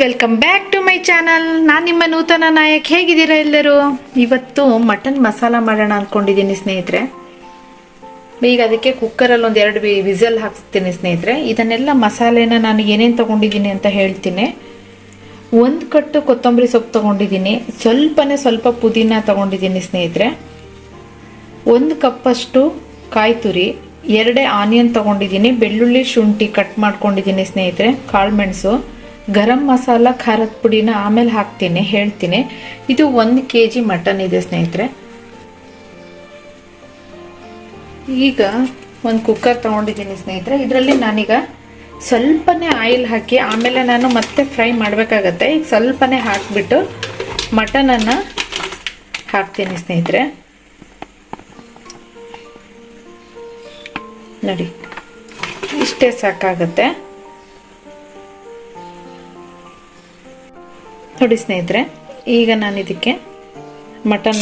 Welcome back to my channel ನಾನು ನಿಮ್ಮ ನೂತನ ನಾಯಕ್. ಹೇಗಿದ್ದೀರಾ ಎಲ್ಲರೂ? ಇವತ್ತು ಮಟನ್ ಮಸಾಲ ಮಾಡೋಣ ಅಂದ್ಕೊಂಡಿದ್ದೀನಿ ಸ್ನೇಹಿತರೆ. ಈಗ ಅದಕ್ಕೆ ಕುಕ್ಕರಲ್ಲಿ ಒಂದು ಎರಡು ವಿಸಲ್ ಹಾಕ್ತೀನಿ ಸ್ನೇಹಿತರೆ. ಇದನ್ನೆಲ್ಲ ಮಸಾಲೆನ ನಾನು ಏನೇನು ತಗೊಂಡಿದ್ದೀನಿ ಅಂತ ಹೇಳ್ತೀನಿ. ಒಂದು ಕಟ್ಟು ಕೊತ್ತಂಬರಿ ಸೊಪ್ಪು ತಗೊಂಡಿದ್ದೀನಿ. ಸ್ವಲ್ಪನೇ ಸ್ವಲ್ಪ ಪುದೀನ ತಗೊಂಡಿದ್ದೀನಿ ಸ್ನೇಹಿತರೆ. ಒಂದು ಕಪ್ಪಷ್ಟು ಕಾಯಿ ತುರಿ, ಎರಡೇ ಆನಿಯನ್ ತಗೊಂಡಿದ್ದೀನಿ. ಬೆಳ್ಳುಳ್ಳಿ ಶುಂಠಿ ಕಟ್ ಮಾಡ್ಕೊಂಡಿದ್ದೀನಿ ಸ್ನೇಹಿತರೆ ಕಾಳುಮೆಣಸು ಗರಂ ಮಸಾಲ, ಖಾರದ ಪುಡಿನ ಆಮೇಲೆ ಹಾಕ್ತೀನಿ, ಹೇಳ್ತೀನಿ. ಇದು ಒಂದು ಕೆ ಜಿ ಮಟನ್ ಇದೆ ಸ್ನೇಹಿತರೆ. ಈಗ ಒಂದು ಕುಕ್ಕರ್ ತಗೊಂಡಿದ್ದೀನಿ ಸ್ನೇಹಿತರೆ. ಇದರಲ್ಲಿ ನಾನೀಗ ಸ್ವಲ್ಪನೇ ಆಯಿಲ್ ಹಾಕಿ, ಆಮೇಲೆ ನಾನು ಮತ್ತೆ ಫ್ರೈ ಮಾಡಬೇಕಾಗತ್ತೆ. ಈಗ ಸ್ವಲ್ಪನೇ ಹಾಕಿಬಿಟ್ಟು ಮಟನನ್ನು ಹಾಕ್ತೀನಿ ಸ್ನೇಹಿತರೆ. ನೋಡಿ, ಇಷ್ಟೇ ಸಾಕಾಗತ್ತೆ. ನೋಡಿ ಸ್ನೇಹಿತರೆ ಈಗ ನಾನು ಇದಕ್ಕೆ ಮಟನ್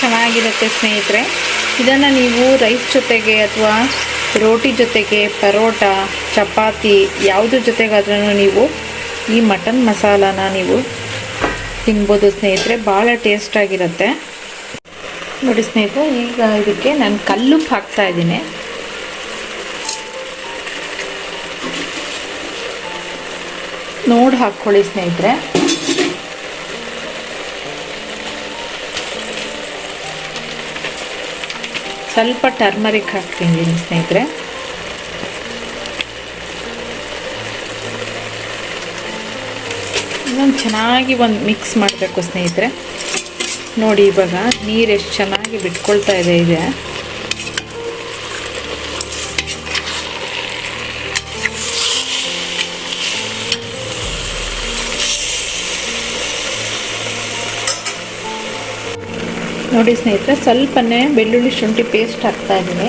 ಚೆನ್ನಾಗಿರುತ್ತೆ ಸ್ನೇಹಿತರೆ. ಇದನ್ನು ನೀವು ರೈಸ್ ಜೊತೆಗೆ ಅಥವಾ ರೋಟಿ ಜೊತೆಗೆ ಪರೋಟ, ಚಪಾತಿ ಯಾವುದ್ರ ಜೊತೆಗಾದ್ರೂ ನೀವು ಈ ಮಟನ್ ಮಸಾಲಾನ ನೀವು ತಿನ್ಬೋದು ಸ್ನೇಹಿತರೆ. ಭಾಳ ಟೇಸ್ಟಾಗಿರುತ್ತೆ ನೋಡಿ ಸ್ನೇಹಿತರೆ, ಈಗ ಇದಕ್ಕೆ ನಾನು ಕಲ್ಲು ಹಾಕ್ತಾ ಇದ್ದೀನಿ. ನೋಡಿ ಹಾಕ್ಕೊಳ್ಳಿ ಸ್ನೇಹಿತರೆ. ಸ್ವಲ್ಪ ಟರ್ಮರಿಕ್ ಹಾಕ್ತೀನಿ ಸ್ನೇಹಿತರೆ. ಇನ್ನೊಂದು ಚೆನ್ನಾಗಿ ಒಂದು ಮಿಕ್ಸ್ ಮಾಡಬೇಕು ಸ್ನೇಹಿತರೆ. ನೋಡಿ ಇವಾಗ ನೀರು ಎಷ್ಟು ಚೆನ್ನಾಗಿ ಬಿಟ್ಕೊಳ್ತಾ ಇದೆ ಇದೆ. ನೋಡಿ ಸ್ನೇಹಿತರೆ, ಸ್ವಲ್ಪನೇ ಬೆಳ್ಳುಳ್ಳಿ ಶುಂಠಿ ಪೇಸ್ಟ್ ಹಾಕ್ತಾ ಇದ್ದೀನಿ.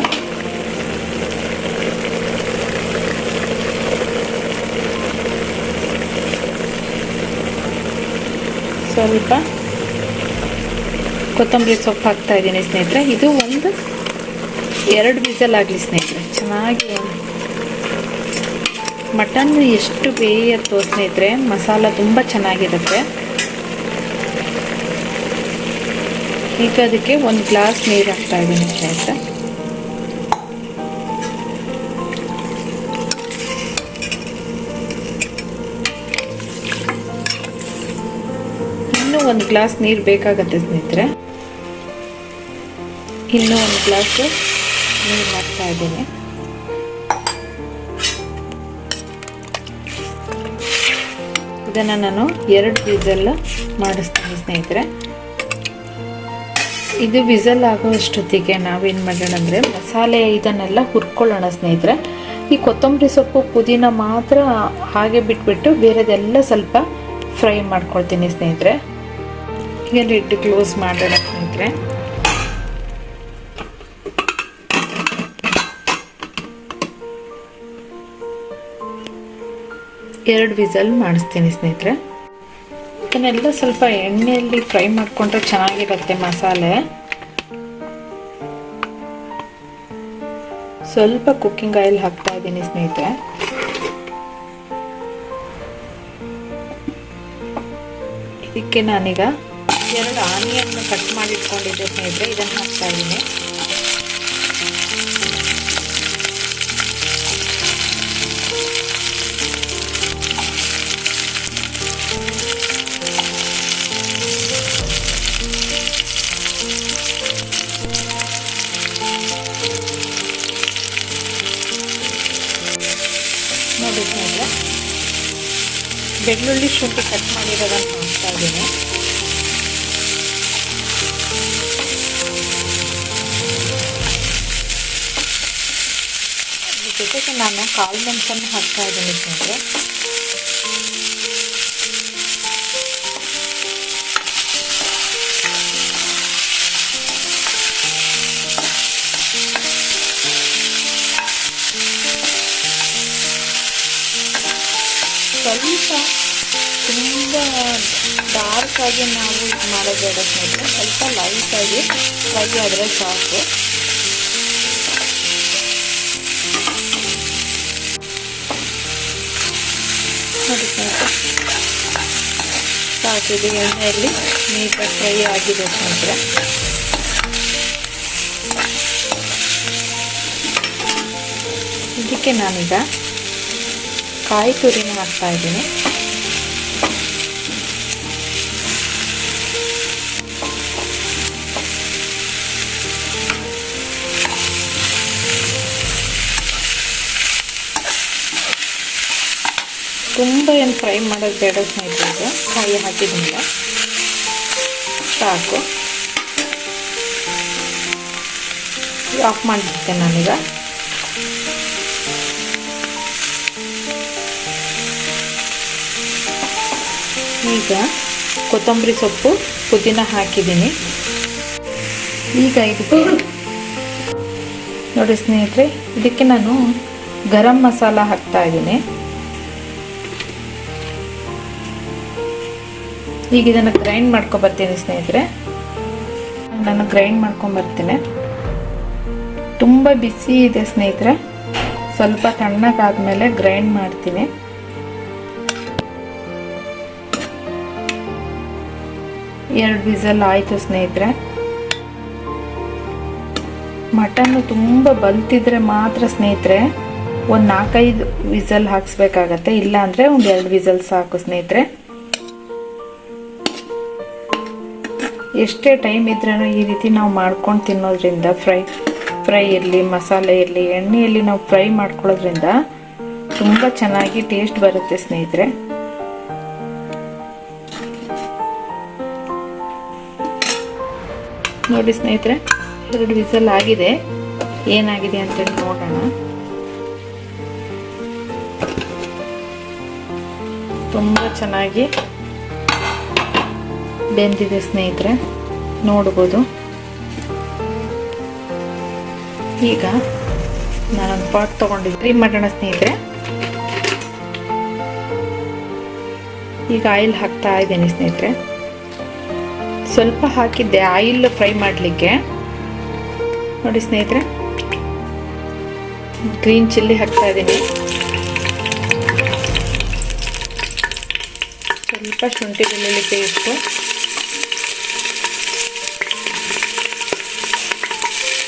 ಸ್ವಲ್ಪ ಕೊತ್ತಂಬರಿ ಸೊಪ್ಪು ಹಾಕ್ತಾ ಇದ್ದೀನಿ ಸ್ನೇಹಿತರೆ. ಇದು ಒಂದು ಎರಡು ವಿಸಲ್ ಆಗಲಿ ಸ್ನೇಹಿತರೆ. ಚೆನ್ನಾಗಿ ಮಟನ್ ಎಷ್ಟು ಬೇಯತ್ತೋ ಸ್ನೇಹಿತರೆ, ಮಸಾಲ ತುಂಬ ಚೆನ್ನಾಗಿರುತ್ತೆ. ಈಗ ಅದಕ್ಕೆ ಒಂದು ಗ್ಲಾಸ್ ನೀರು ಹಾಕ್ತಾ ಇದ್ದೀನಿ ಸ್ನೇಹಿತ ಇನ್ನೂ ಒಂದು ಗ್ಲಾಸ್ ನೀರು ಬೇಕಾಗತ್ತೆ ಸ್ನೇಹಿತರೆ. ಇನ್ನೂ ಒಂದು ಗ್ಲಾಸ್ ನೀರು ಹಾಕ್ತಾ ಇದ್ದೀನಿ. ಇದನ್ನು ನಾನು ಎರಡು ವಿಸಲ್ ಮಾಡಿಸ್ತೀನಿ ಸ್ನೇಹಿತರೆ. ಇದು ವಿಸಲ್ ಆಗೋ ಅಷ್ಟೊತ್ತಿಗೆ ನಾವೇನು ಮಾಡೋಣ ಅಂದರೆ ಮಸಾಲೆ ಇದನ್ನೆಲ್ಲ ಹುರ್ಕೊಳ್ಳೋಣ ಸ್ನೇಹಿತರೆ. ಈ ಕೊತ್ತಂಬರಿ ಸೊಪ್ಪು, ಪುದೀನ ಮಾತ್ರ ಹಾಗೆ ಬಿಟ್ಬಿಟ್ಟು ಬೇರೆದೆಲ್ಲ ಸ್ವಲ್ಪ ಫ್ರೈ ಮಾಡ್ಕೊಳ್ತೀನಿ ಸ್ನೇಹಿತರೆ. ಈಗ ಲಿಡ್ ಕ್ಲೋಸ್ ಮಾಡೋಣ ಸ್ನೇಹಿತರೆ. ಎರಡು ವಿಸಲ್ ಮಾಡಿಸ್ತೀನಿ ಸ್ನೇಹಿತರೆ. ಇದನ್ನೆಲ್ಲ ಸ್ವಲ್ಪ ಎಣ್ಣೆಯಲ್ಲಿ ಫ್ರೈ ಮಾಡಿಕೊಂಡ್ರೆ ಚೆನ್ನಾಗಿರುತ್ತೆ ಮಸಾಲೆ. ಸ್ವಲ್ಪ ಕುಕ್ಕಿಂಗ್ ಆಯಿಲ್ ಹಾಕ್ತಾ ಇದ್ದೀನಿ ಸ್ನೇಹಿತರೆ. ಇದಕ್ಕೆ ನಾನೀಗ ಎರಡು ಆನಿಯನ್ ಕಟ್ ಮಾಡಿಟ್ಕೊಂಡಿದ್ದೆ ಸ್ನೇಹಿತರೆ. ಇದನ್ನು ಹಾಕ್ತಾ ಇದ್ದೀನಿ. ಬೆಳ್ಳುಳ್ಳಿ ಶುಂಠಿ ಕಟ್ ಮಾಡಿರೋದನ್ನು ಹಾಕ್ತಾ ಇದ್ದೀನಿ. ಜೊತೆ ಇದಕ್ಕೆ ನಾನು ಕಾಳು ಮೆಣಸನ್ನು ಹಾಕ್ತಾ ಇದ್ದೀನಿ ಸ್ನೇಹಿತರೆ ಸ್ವಲ್ಪ ತುಂಬ ಡಾರ್ಕ್ ಆಗಿ ನಾವು ಇದು ಮಾಡೋಬೇಡ ಸ್ವಲ್ಪ ಸ್ವಲ್ಪ ಲೈಟಾಗಿ ಫ್ರೈ ಆದರೆ ಸಾಕು. ಸಾಕಿದೆ ಎಣ್ಣೆಯಲ್ಲಿ ನೀಟಾಗಿ ಫ್ರೈ ಆಗಿದೆ ಸ್ನೇಹಿತರೆ ಇದಕ್ಕೆ ನಾನೀಗ ಕಾಯಿ ತುರಿನ ಹಾಕ್ತಾ ಇದ್ದೀನಿ. ತುಂಬ ಏನು ಫ್ರೈ ಮಾಡೋದು ಬೇಡ ಸ್ನೇಹಿತರಿಗೆ ಕಾಯಿ ಹಾಕಿದ್ರಿಂದ ಸಾಕು. ಆಫ್ ಮಾಡಿಬಿಡ್ತೇನೆ ನಾನೀಗ. ಈಗ ಕೊತ್ತಂಬರಿ ಸೊಪ್ಪು, ಪುದೀನ ಹಾಕಿದ್ದೀನಿ. ಈಗ ಇದಕ್ಕೆ ನೋಡಿ ಸ್ನೇಹಿತರೆ, ಇದಕ್ಕೆ ನಾನು ಗರಂ ಮಸಾಲ ಹಾಕ್ತಾ ಇದ್ದೀನಿ. ಈಗ ಇದನ್ನು ಗ್ರೈಂಡ್ ಮಾಡ್ಕೊಬರ್ತೀನಿ ಸ್ನೇಹಿತರೆ. ನಾನು ಗ್ರೈಂಡ್ ಮಾಡ್ಕೊಂಬರ್ತೀನಿ. ತುಂಬ ಬಿಸಿ ಇದೆ ಸ್ನೇಹಿತರೆ. ಸ್ವಲ್ಪ ತಣ್ಣಗಾದ್ಮೇಲೆ ಗ್ರೈಂಡ್ ಮಾಡ್ತೀನಿ. ಎರಡು ವಿಸಲ್ ಆಯಿತು ಸ್ನೇಹಿತರೆ. ಮಟನ್ನು ತುಂಬ ಬಲ್ತಿದ್ರೆ ಮಾತ್ರ ಸ್ನೇಹಿತರೆ, ಒಂದು ನಾಲ್ಕೈದು ವಿಸಲ್ ಹಾಕ್ಸ್ಬೇಕಾಗತ್ತೆ. ಇಲ್ಲ ಅಂದರೆ ಒಂದು ಎರಡು ವಿಸಲ್ ಸಾಕು ಸ್ನೇಹಿತರೆ. ಎಷ್ಟೇ ಟೈಮ್ ಇದ್ರೂ ಈ ರೀತಿ ನಾವು ಮಾಡ್ಕೊಂಡು ತಿನ್ನೋದ್ರಿಂದ ಫ್ರೈ ಫ್ರೈ ಇರಲಿ, ಮಸಾಲೆ ಇರಲಿ, ಎಣ್ಣೆಯಲ್ಲಿ ನಾವು ಫ್ರೈ ಮಾಡ್ಕೊಳ್ಳೋದ್ರಿಂದ ತುಂಬ ಚೆನ್ನಾಗಿ ಟೇಸ್ಟ್ ಬರುತ್ತೆ ಸ್ನೇಹಿತರೆ. ನೋಡಿ ಸ್ನೇಹಿತರೆ, ಎರಡು ವಿಸಲ್ ಆಗಿದೆ. ಏನಾಗಿದೆ ಅಂತೇಳಿ ನೋಡೋಣ. ತುಂಬ ಚೆನ್ನಾಗಿ ಬೆಂದಿದೆ ಸ್ನೇಹಿತರೆ, ನೋಡ್ಬೋದು. ಈಗ ನಾನೊಂದು ಪಾಟ್ ತೊಗೊಂಡಿದ್ದೆ. ಮಾಡೋಣ ಸ್ನೇಹಿತರೆ. ಈಗ ಆಯಿಲ್ ಹಾಕ್ತಾ ಇದ್ದೀನಿ ಸ್ನೇಹಿತರೆ. ಸ್ವಲ್ಪ ಹಾಕಿದ್ದೆ ಆಯಿಲ್ ಫ್ರೈ ಮಾಡಲಿಕ್ಕೆ. ನೋಡಿ ಸ್ನೇಹಿತರೆ. ಗ್ರೀನ್ ಚಿಲ್ಲಿ ಹಾಕ್ತಾ ಇದ್ದೀನಿ. ಸ್ವಲ್ಪ ಶುಂಠಿ ಬೆಳ್ಳುಳ್ಳಿ ಪೇಸ್ಟು.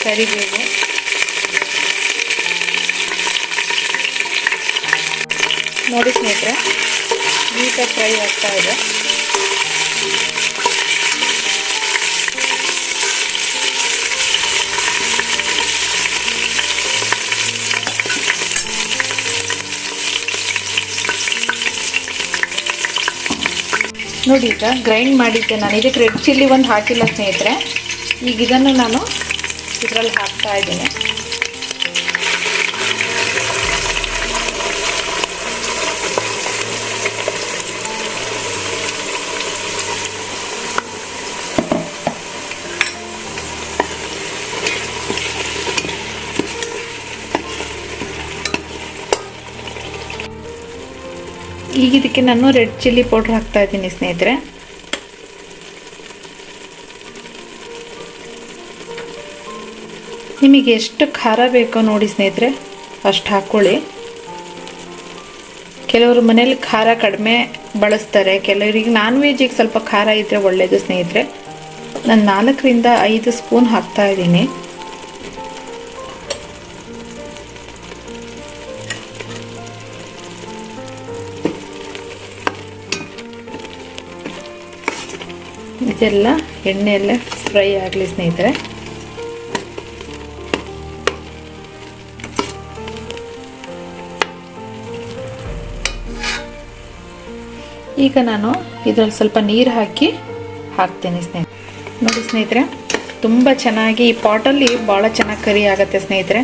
ಕರಿಬೇವು. ನೋಡಿ ಸ್ನೇಹಿತರೆ ನೀಟಾಗಿ ಫ್ರೈ ಆಗ್ತಾ ಇದೆ. ನೋಡಿ ಈಗ ಗ್ರೈಂಡ್ ಮಾಡಿದ್ದೆ ನಾನು. ಇದಕ್ಕೆ ರೆಡ್ ಚಿಲ್ಲಿ ಒಂದು ಹಾಕಿಲ್ಲ ಸ್ನೇಹಿತರೆ. ಈಗ ಇದನ್ನು ನಾನು ಇದರಲ್ಲಿ ಹಾಕ್ತಾ ಇದ್ದೀನಿ. ಈಗ ಇದಕ್ಕೆ ನಾನು ರೆಡ್ ಚಿಲ್ಲಿ ಪೌಡ್ರ್ ಹಾಕ್ತಾ ಇದ್ದೀನಿ ಸ್ನೇಹಿತರೆ. ನಿಮಗೆ ಎಷ್ಟು ಖಾರ ಬೇಕೋ ನೋಡಿ ಸ್ನೇಹಿತರೆ, ಅಷ್ಟು ಹಾಕ್ಕೊಳ್ಳಿ ಕೆಲವರು ಮನೇಲಿ ಖಾರ ಕಡಿಮೆ ಬಳಸ್ತಾರೆ, ಕೆಲವರಿಗೆ ನಾನ್ ವೆಜ್ಜಿಗೆ ಸ್ವಲ್ಪ ಖಾರ ಇದ್ದರೆ ಒಳ್ಳೆಯದು ಸ್ನೇಹಿತರೆ. ನಾನು ನಾಲ್ಕರಿಂದ ಐದು ಸ್ಪೂನ್ ಹಾಕ್ತಾ ಇದ್ದೀನಿ. ಇದೆಲ್ಲ ಎಣ್ಣೆಯಲ್ಲೇ ಫ್ರೈ ಆಗಲಿ ಸ್ನೇಹಿತರೆ. ಈಗ ನಾನು ಇದರಲ್ಲಿ ಸ್ವಲ್ಪ ನೀರು ಹಾಕಿ ಹಾಕ್ತೇನೆ ಸ್ನೇಹಿತರೆ. ನೋಡಿ ಸ್ನೇಹಿತರೆ, ತುಂಬ ಚೆನ್ನಾಗಿ ಈ ಪಾಟಲ್ಲಿ ಭಾಳ ಚೆನ್ನಾಗಿ ಕರಿ ಆಗುತ್ತೆ ಸ್ನೇಹಿತರೆ.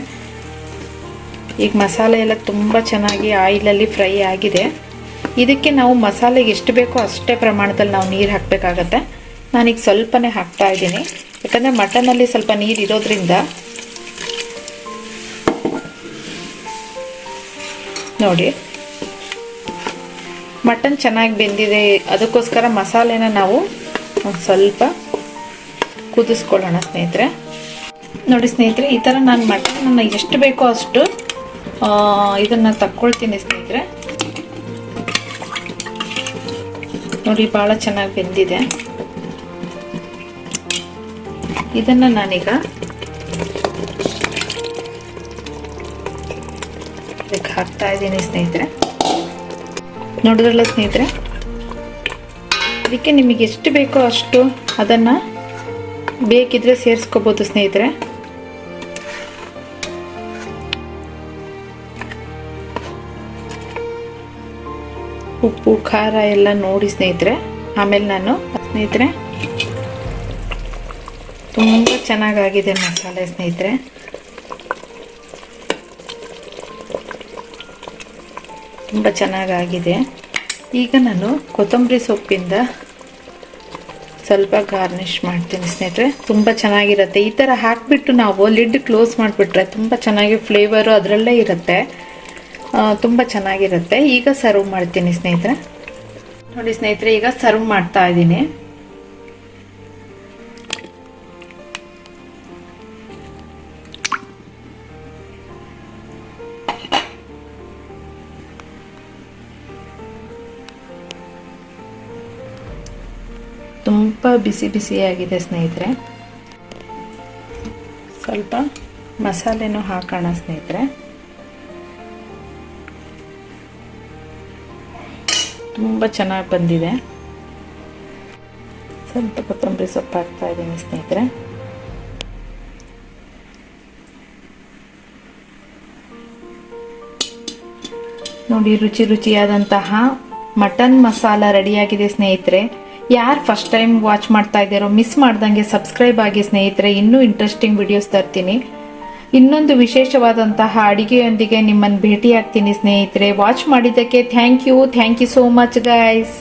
ಈಗ ಮಸಾಲೆ ಎಲ್ಲ ತುಂಬ ಚೆನ್ನಾಗಿ ಆಯಿಲಲ್ಲಿ ಫ್ರೈ ಆಗಿದೆ. ಇದಕ್ಕೆ ನಾವು ಮಸಾಲೆಗೆ ಎಷ್ಟು ಬೇಕೋ ಅಷ್ಟೇ ಪ್ರಮಾಣದಲ್ಲಿ ನಾವು ನೀರು ಹಾಕಬೇಕಾಗತ್ತೆ. ನಾನೀಗ ಸ್ವಲ್ಪನೇ ಹಾಕ್ತಾ ಇದ್ದೀನಿ. ಯಾಕಂದರೆ ಮಟನಲ್ಲಿ ಸ್ವಲ್ಪ ನೀರು ಇರೋದ್ರಿಂದ ನೋಡಿ ಮಟನ್ ಚೆನ್ನಾಗಿ ಬೆಂದಿದೆ. ಅದಕ್ಕೋಸ್ಕರ ಮಸಾಲೆನ ನಾವು ಒಂದು ಸ್ವಲ್ಪ ಕುದಿಸ್ಕೊಳ್ಳೋಣ ಸ್ನೇಹಿತರೆ. ನೋಡಿ ಸ್ನೇಹಿತರೆ, ಈ ಥರ ನಾನು ಮಟನನ್ನು ಎಷ್ಟು ಬೇಕೋ ಅಷ್ಟು ಇದನ್ನು ತಕ್ಕೊಳ್ತೀನಿ ಸ್ನೇಹಿತರೆ. ನೋಡಿ ಭಾಳ ಚೆನ್ನಾಗಿ ಬೆಂದಿದೆ. ಇದನ್ನು ನಾನೀಗ ಇದಕ್ಕೆ ಹಾಕ್ತಾ ಇದ್ದೀನಿ ಸ್ನೇಹಿತರೆ. ನೋಡಿದ್ರಲ್ಲ ಸ್ನೇಹಿತರೆ? ಅದಕ್ಕೆ ನಿಮಗೆ ಎಷ್ಟು ಬೇಕೋ ಅಷ್ಟು ಅದನ್ನು ಬೇಕಿದ್ರೆ ಸೇರಿಸ್ಕೋಬೋದು ಸ್ನೇಹಿತರೆ. ಉಪ್ಪು, ಖಾರ ಎಲ್ಲ ನೋಡಿ ಸ್ನೇಹಿತರೆ. ಆಮೇಲೆ ನಾನು ಸ್ನೇಹಿತರೆ, ತುಂಬ ಚೆನ್ನಾಗಾಗಿದೆ ಮಸಾಲೆ ಸ್ನೇಹಿತರೆ. ತುಂಬ ಚೆನ್ನಾಗಾಗಿದೆ. ಈಗ ನಾನು ಕೊತ್ತಂಬರಿ ಸೊಪ್ಪಿಂದ ಸ್ವಲ್ಪ ಗಾರ್ನಿಷ್ ಮಾಡ್ತೀನಿ ಸ್ನೇಹಿತರೆ. ತುಂಬ ಚೆನ್ನಾಗಿರುತ್ತೆ. ಈ ಥರ ಹಾಕಿಬಿಟ್ಟು ನಾವು ಲಿಡ್ ಕ್ಲೋಸ್ ಮಾಡಿಬಿಟ್ರೆ ತುಂಬ ಚೆನ್ನಾಗಿ ಫ್ಲೇವರು ಅದರಲ್ಲೇ ಇರುತ್ತೆ. ತುಂಬ ಚೆನ್ನಾಗಿರುತ್ತೆ. ಈಗ ಸರ್ವ್ ಮಾಡ್ತೀನಿ ಸ್ನೇಹಿತರೆ. ನೋಡಿ ಸ್ನೇಹಿತರೆ, ಈಗ ಸರ್ವ್ ಮಾಡ್ತಾ ಇದ್ದೀನಿ. ತುಂಬ ಬಿಸಿ ಬಿಸಿಯಾಗಿದೆ ಸ್ನೇಹಿತರೆ. ಸ್ವಲ್ಪ ಮಸಾಲೆನೂ ಹಾಕೋಣ ಸ್ನೇಹಿತರೆ. ತುಂಬ ಚೆನ್ನಾಗಿ ಬಂದಿದೆ. ಸ್ವಲ್ಪ ಕೊತ್ತಂಬರಿ ಸೊಪ್ಪು ಹಾಕ್ತಾ ಇದ್ದೀನಿ ಸ್ನೇಹಿತರೆ. ನೋಡಿ ರುಚಿ ರುಚಿಯಾದಂತಹ ಮಟನ್ ಮಸಾಲ ರೆಡಿಯಾಗಿದೆ ಸ್ನೇಹಿತರೆ. ಯಾರು ಫಸ್ಟ್ ಟೈಮ್ ವಾಚ್ ಮಾಡ್ತಾ ಇದ್ದಾರೋ ಮಿಸ್ ಮಾಡ್ದಂಗೆ ಸಬ್ಸ್ಕ್ರೈಬ್ ಆಗಿ ಸ್ನೇಹಿತರೆ, ಇನ್ನೂ ಇಂಟ್ರೆಸ್ಟಿಂಗ್ ವಿಡಿಯೋಸ್ ತರ್ತೀನಿ. ಇನ್ನೊಂದು ವಿಶೇಷವಾದಂತಹ ಅಡಿಗೆಯೊಂದಿಗೆ ನಿಮ್ಮನ್ನು ಭೇಟಿಯಾಗ್ತೀನಿ ಸ್ನೇಹಿತರೆ. ವಾಚ್ ಮಾಡಿದ್ದಕ್ಕೆ thank you thank you so much guys